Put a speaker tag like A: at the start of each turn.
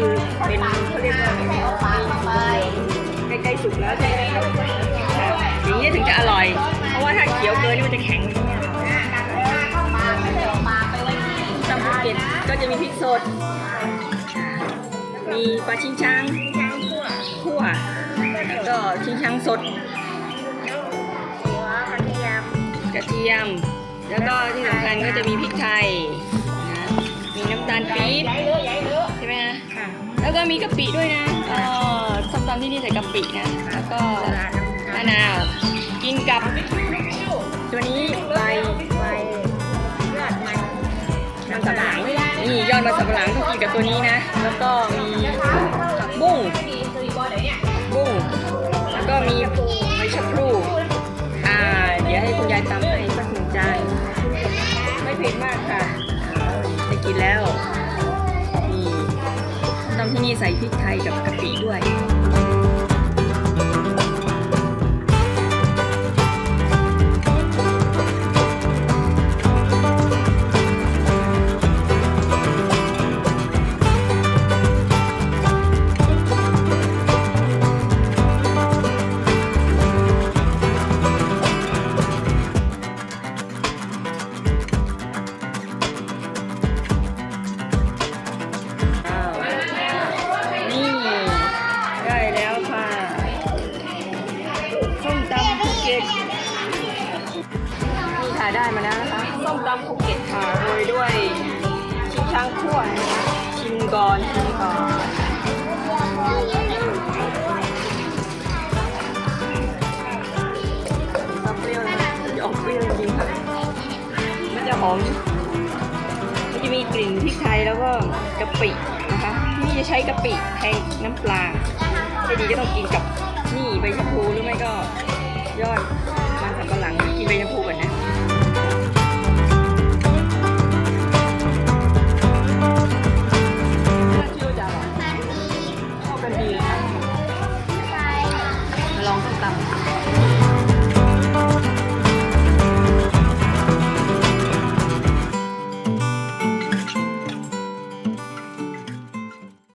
A: ือเป็นเขาเรียกว่าใกล้ๆสุกแล้วใช่ไหมอย่างนี้ถึงจะอร่อย เพราะว่าถ้าเขียวเกินนี่มันจะแข็ง
B: ตำภูเก็ต
A: ก็จะมีพริกสด มีปลาชิงช้างคั่ว
B: แล้วก
A: ็ชิงช้างสดกระเทียม แล้วก็ที่สำคัญก็จะมีพริกไทย มีน้ำตาลปี๊บ แล้วก็มีกะปิด้วยนะเออส้มตำที่นี่ใส่กะปินะ แล้วก็
B: มะน
A: าว กินกับตัวนี้ใบ
B: ใบ
A: มันสับหลังนี่ยอดมันสับหลังต้องกินกับตัวนี้นะ แล้วก็มี ใส่พริกไทยกับกะปิด้วย ได้มาแล้วนะคะส้มตำภูเก็ตค่ะโรยด้วยชิงช้างคั่วนะคะชิมก่อนชิมก่อนความเปรี้ยวนะจะออกเปรี้ยวจริงค่ะมันจะหอมมันจะมีกลิ่นพริกไทยแล้วก็กะปินะคะที่นี่จะใช้กะปิแทนน้ำปลาจะดีก็ต้องกินกับ